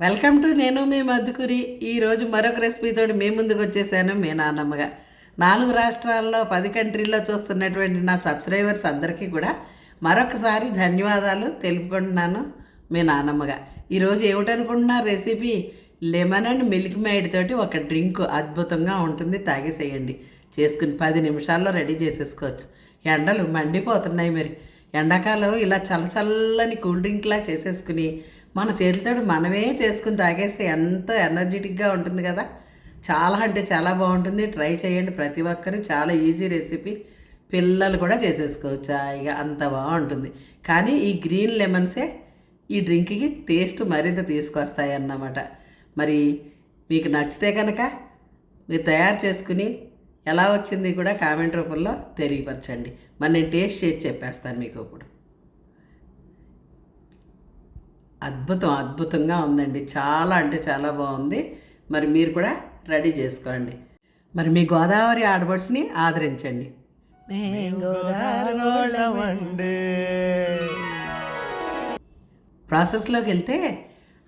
Welcome to నేను మీ మధుకురి. ఈరోజు మరొక రెసిపీతో మీ ముందుకు వచ్చేసాను మీ నాన్నమ్మగా. నాలుగు రాష్ట్రాల్లో పది కంట్రీల్లో చూస్తున్నటువంటి నా సబ్స్క్రైబర్స్ అందరికీ కూడా మరొకసారి ధన్యవాదాలు తెలుపుకుంటున్నాను మీ నాన్నమ్మగా. ఈరోజు ఏమిటనుకుంటున్నా recipe lemon and milk made తోటి ఒక డ్రింక్ అద్భుతంగా ఉంటుంది. తాగేసేయండి. చేసుకుని పది నిమిషాల్లో రెడీ చేసేసుకోవచ్చు. ఎండలు మండిపోతున్నాయి మరి. ఎండాకాలం ఇలా చల్ల చల్లని కూల్ డ్రింక్లా చేసేసుకుని మన చేతితో మనమే చేసుకుని తాగేస్తే ఎంతో ఎనర్జెటిక్గా ఉంటుంది కదా. చాలా అంటే చాలా బాగుంటుంది. ట్రై చేయండి. ప్రతి ఒక్కరూ చాలా ఈజీ రెసిపీ. పిల్లలు కూడా చేసేసుకోవచ్చు? ఇక అంత బాగుంటుంది. కానీ ఈ గ్రీన్ లెమన్సే ఈ డ్రింక్కి టేస్ట్ మరింత తీసుకొస్తాయి అన్నమాట మరి మీకు నచ్చితే కనుక మీరు తయారు చేసుకుని ఎలా వచ్చింది కూడా కామెంట్ రూపంలో తెలియపరచండి. మరి నేను టేస్ట్ చేసి చెప్పేస్తాను మీకు ఇప్పుడు. అద్భుతం అద్భుతంగా ఉందండి. చాలా అంటే చాలా బాగుంది. మరి మీరు కూడా రెడీ చేసుకోండి. మరి మీ గోదావరి ఆడబడుచుని ఆదరించండి. ప్రాసెస్లోకి వెళ్తే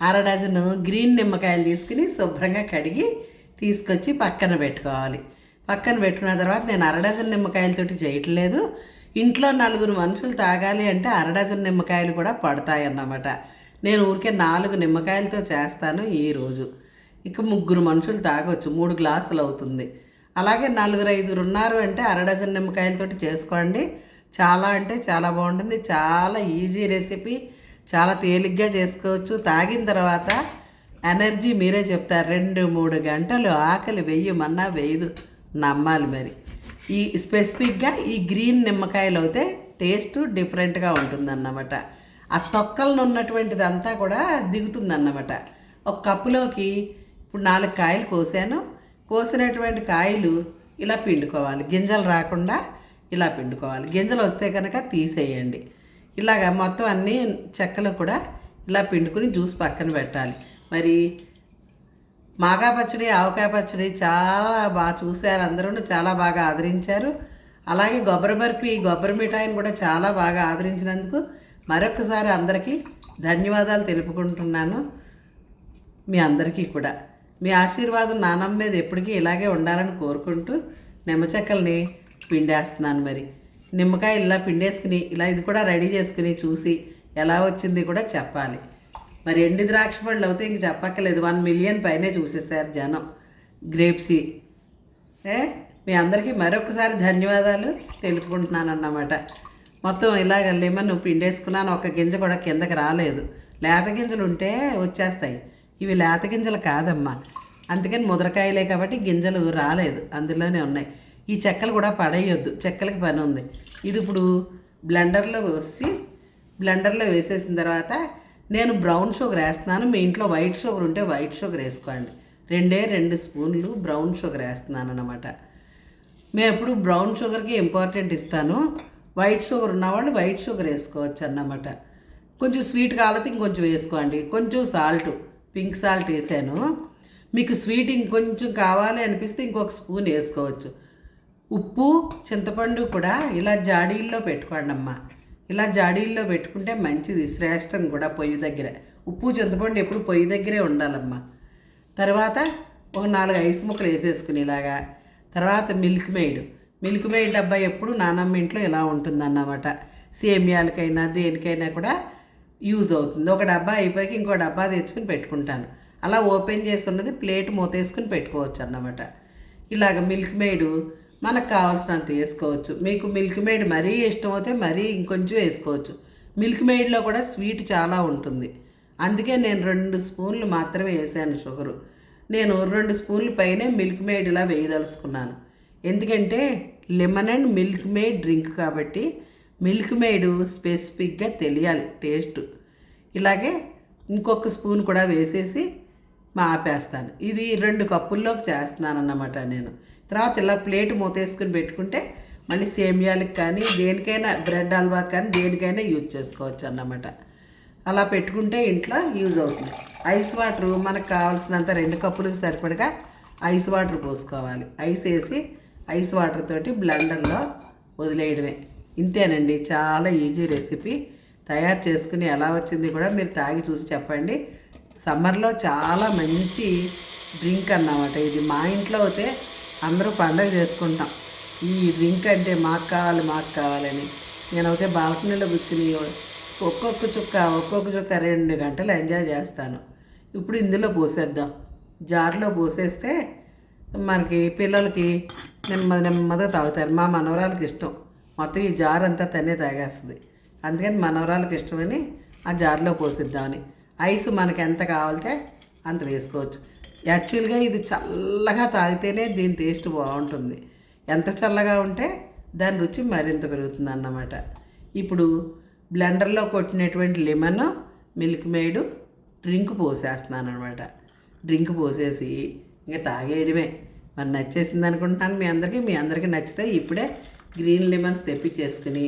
అర డజను గ్రీన్ నిమ్మకాయలు తీసుకుని శుభ్రంగా కడిగి తీసుకొచ్చి పక్కన పెట్టుకోవాలి. పక్కన పెట్టుకున్న తర్వాత నేను అర డజన్ నిమ్మకాయలతోటి చేయట్లేదు. ఇంట్లో నలుగురు మనుషులు తాగాలి అంటే అర డజన్ నిమ్మకాయలు కూడా పడతాయి అన్నమాట నేను ఊరికే నాలుగు నిమ్మకాయలతో చేస్తాను ఈరోజు ఇక ముగ్గురు మనుషులు తాగొచ్చు మూడు గ్లాసులు అవుతుంది. అలాగే నలుగురు ఐదుగురు ఉన్నారు అంటే అర డజన్ నిమ్మకాయలతోటి చేసుకోండి. చాలా అంటే చాలా బాగుంటుంది. చాలా ఈజీ రెసిపీ. చాలా తేలిగ్గా చేసుకోవచ్చు. తాగిన తర్వాత ఎనర్జీ మీరే చెప్తారు. రెండు మూడు గంటలు ఆకలి వెయ్యమన్నా వేయదు. నమ్మాలి మరి. ఈ స్పెసిఫిక్గా ఈ గ్రీన్ నిమ్మకాయలు అయితే టేస్ట్ డిఫరెంట్గా ఉంటుందన్నమాట. ఆ తొక్కలను ఉన్నటువంటిది అంతా కూడా దిగుతుందన్నమాట. ఒక కప్పులోకి ఇప్పుడు నాలుగు కాయలు కోసాను. కోసినటువంటి కాయలు ఇలా పిండుకోవాలి. గింజలు రాకుండా ఇలా పిండుకోవాలి. గింజలు వస్తే కనుక తీసేయండి. ఇలాగ మొత్తం అన్ని చెక్కలు కూడా ఇలా పిండుకుని జ్యూస్ పక్కన పెట్టాలి. మరి మాగా పచ్చడి ఆవకాయ పచ్చడి చాలా బాగా చూశారు. అందరూ చాలా బాగా ఆదరించారు. అలాగే కొబ్బరి బర్ఫీ కొబ్బరి మిఠాయిని కూడా చాలా బాగా ఆదరించినందుకు మరొకసారి అందరికీ ధన్యవాదాలు తెలుపుకుంటున్నాను. మీ అందరికీ కూడా. మీ ఆశీర్వాదం నానమ్మ మీద ఎప్పటికీ ఇలాగే ఉండాలని కోరుకుంటూ నిమ్మచెక్కల్ని పిండేస్తున్నాను మరి. నిమ్మకాయ ఇలా పిండేసుకుని ఇలా ఇది కూడా రెడీ చేసుకుని చూసి ఎలా వచ్చింది కూడా చెప్పాలి. మరి ఎండి ద్రాక్ష పళ్ళు అయితే ఇంక చెప్పక్కర్లేదు. వన్ మిలియన్ పైనే చూసేసారు జనం. గ్రేప్సీ ఏ? మీ అందరికీ మరొకసారి ధన్యవాదాలు తెలుపుకుంటున్నాను అన్నమాట మొత్తం ఇలాగ లెమన్ పిండేసుకున్నాను ఒక గింజ కూడా కిందకి రాలేదు. లేత గింజలు ఉంటే వచ్చేస్తాయి. ఇవి లేత గింజలు కాదమ్మా. అందుకని ముదరకాయలే కాబట్టి గింజలు రాలేదు. అందులోనే ఉన్నాయి. ఈ చెక్కలు కూడా పడేయొద్దు. చెక్కలకి పని ఉంది. ఇది ఇప్పుడు బ్లెండర్లో వేసి బ్లెండర్లో వేసేసిన తర్వాత నేను బ్రౌన్ షుగర్ వేస్తున్నాను. మీ ఇంట్లో వైట్ షుగర్ ఉంటే వైట్ షుగర్ వేసుకోండి. రెండే రెండు స్పూన్లు బ్రౌన్ షుగర్ వేస్తున్నాను అనమాట మేము ఎప్పుడు బ్రౌన్ షుగర్కి ఇంపార్టెంట్ ఇస్తాను. వైట్ షుగర్ ఉన్నవాళ్ళు వైట్ షుగర్ వేసుకోవచ్చు అన్నమాట. కొంచెం స్వీట్ కావాలంటే ఇంకొంచెం వేసుకోండి. కొంచెం సాల్ట్ పింక్ సాల్ట్ వేసాను. మీకు స్వీట్ ఇంకొంచెం కావాలి అనిపిస్తే ఇంకొక స్పూన్ వేసుకోవచ్చు. ఉప్పు చింతపండు కూడా ఇలా జాడీల్లో పెట్టుకోండి అమ్మ. ఇలా జాడీల్లో పెట్టుకుంటే మంచిది శ్రేష్టం కూడా పొయ్యి దగ్గర. ఉప్పు చింతపండు ఎప్పుడు పొయ్యి దగ్గరే ఉండాలమ్మా. తర్వాత ఒక నాలుగు ఐస్ ముక్కలు వేసేసుకుని ఇలాగా. తర్వాత మిల్క్ మేడ్. మిల్క్ మేడ్ డబ్బా ఎప్పుడు నానమ్మ ఇంట్లో ఇలా ఉంటుందన్నమాట. సేమియాలకైనా దేనికైనా కూడా యూజ్ అవుతుంది. ఒక డబ్బా అయిపోయాక ఇంకో డబ్బా తెచ్చుకుని పెట్టుకుంటాను. అలా ఓపెన్ చేసి ఉన్నది ప్లేట్ మూతేసుకుని పెట్టుకోవచ్చు అన్నమాట ఇలాగ మిల్క్ మేడ్ మనకు కావాల్సినంత వేసుకోవచ్చు. మీకు మిల్క్ మేడ్ మరీ ఇష్టం అయితే మరీ ఇంకొంచెం వేసుకోవచ్చు. మిల్క్ మేడ్లో కూడా స్వీట్ చాలా ఉంటుంది. అందుకే నేను రెండు స్పూన్లు మాత్రమే వేసాను షుగరు. నేను రెండు స్పూన్లు పైనే మిల్క్ మేడ్ ఇలా వేయదలుచుకున్నాను. ఎందుకంటే lemon and milk made drink కాబట్టి మిల్క్ మేడ్ స్పెసిఫిక్గా తెలియాలి టేస్ట్ ఇలాగే ఇంకొక స్పూన్ కూడా వేసేసి మా ఆపేస్తాను ఇది రెండు కప్పుల్లోకి చేస్తున్నాను అన్నమాట నేను. తర్వాత ఇలా ప్లేట్ మూతేసుకుని పెట్టుకుంటే మళ్ళీ సేమియాలకు కానీ దేనికైనా బ్రెడ్ హల్వా కానీ దేనికైనా యూజ్ చేసుకోవచ్చు అన్నమాట. అలా పెట్టుకుంటే ఇంట్లో యూజ్ అవుతుంది. ఐస్ వాటర్ మనకు కావాల్సినంత రెండు కప్పులకు సరిపడగా ఐస్ వాటర్ పోసుకోవాలి. ఐస్ వేసి ఐస్ వాటర్ తోటి బ్లెండర్లో వదిలేయడమే. ఇంతేనండి చాలా ఈజీ రెసిపీ. తయారు చేసుకుని ఎలా వచ్చింది కూడా మీరు తాగి చూసి చెప్పండి. సమ్మర్లో చాలా మంచి డ్రింక్ అన్నమాట ఇది. మా ఇంట్లో అయితే అందరూ పండగ చేసుకుంటాం. ఈ డ్రింక్ అంటే మాకు కావాలి మాకు కావాలని. నేనైతే బాల్కనీలో కూర్చుని ఒక్కొక్క చుక్క ఒక్కొక్క చుక్క రెండు గంటలు ఎంజాయ్ చేస్తాను. ఇప్పుడు ఇందులో పోసేద్దాం. జార్లో పోసేస్తే మనకి పిల్లలకి నెమ్మది నెమ్మదిగా తాగుతారు. మా మనవరాలకి ఇష్టం. మొత్తం ఈ జార్ అంతా తనే తాగేస్తుంది. అందుకని మనవరాలకి ఇష్టమని ఆ జార్లో పోసిద్దామని. ఐస్ మనకి ఎంత కావాలితే అంత వేసుకోవచ్చు. యాక్చువల్గా ఇది చల్లగా తాగితేనే దీని టేస్ట్ బాగుంటుంది. ఎంత చల్లగా ఉంటే దాని రుచి మరింత పెరుగుతుంది అన్నమాట ఇప్పుడు బ్లెండర్లో కొట్టినటువంటి లెమన్ మిల్క్ మేడ్ డ్రింక్ పోసేస్తున్నాను అనమాట డ్రింక్ పోసేసి ఇంకా తాగేయడమే. మరి నచ్చేసింది అనుకుంటున్నాను మీ అందరికీ మీ అందరికీ నచ్చితే ఇప్పుడే గ్రీన్ లెమన్స్ తెప్పించేసుకుని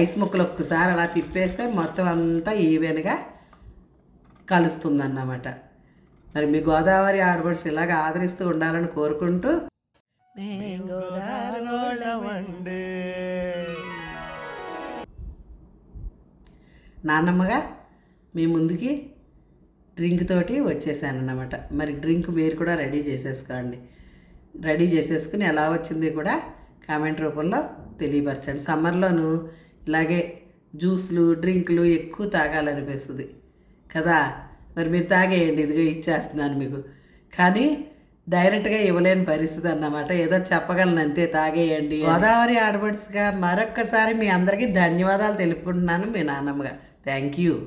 ఐస్ ముక్కలు ఒక్కసారి అలా తిప్పేస్తే మొత్తం అంతా ఈవెన్గా కలుస్తుందన్నమాట. మరి మీ గోదావరి ఆడపడుచు ఇలాగ ఆదరిస్తూ ఉండాలని కోరుకుంటూ. నాన్నమ్మగా మీ ముందుకి డ్రింక్ తోటి వచ్చేసాను అన్నమాట మరి డ్రింక్ మీరు కూడా రెడీ చేసేసుకోండి. రెడీ చేసేసుకుని ఎలా వచ్చింది కూడా కామెంట్ రూపంలో తెలియపరచండి. సమ్మర్లోనూ ఇలాగే జ్యూస్లు డ్రింకులు ఎక్కువ తాగాలనిపిస్తుంది కదా. మరి మీరు తాగేయండి ఇదిగో ఇచ్చేస్తున్నాను మీకు. కానీ డైరెక్ట్గా ఇవ్వలేని పరిస్థితి అన్నమాట. ఏదో చెప్పగలను అంతే తాగేయండి గోదావరి ఆడబడుచుగా మరొక్కసారి మీ అందరికీ ధన్యవాదాలు తెలుపుకుంటున్నాను మీ నాన్నమ్మగా థ్యాంక్ యూ.